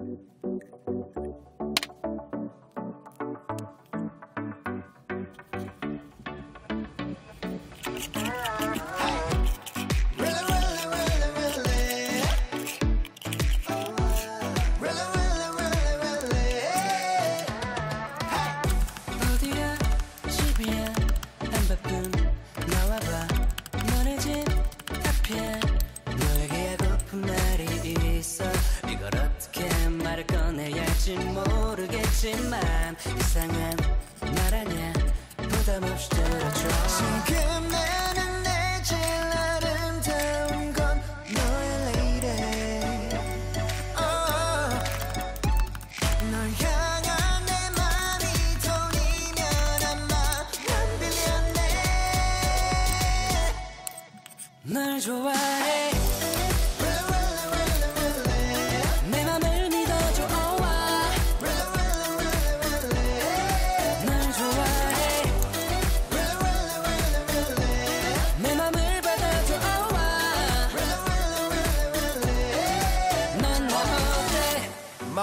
어디 모르겠지만 이상한 말 아냐 부담 없이 들어줘. 지금 나는 내 제일 아름다운 건 너의 lady oh. 널 향한 내 맘이 돈이면 아마 난 빌렸네. 널 좋아해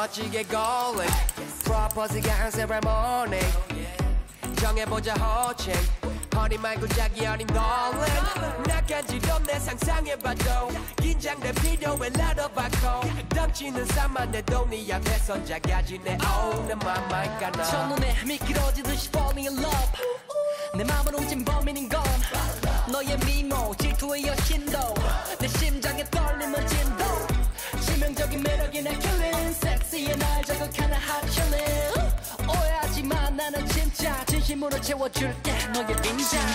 멋지게 going. 프로포즈가 한 세레모니 정해보자 호칭. 허니 말고 자기 어린 darling 나 간지럼 내 상상해봐도 긴장돼 필요해 나눠봐고 덩치는 산만해도 네 앞에선 작아지네 oh 내 맘만 가나 첫눈에 미끄러지듯이 falling in love. 내 맘을 훔친 범인인 건 너의 미모 질투의 여신도 날 hot chillin 오해하지마 나는 진짜 진심으로 채워줄게. 너의 나는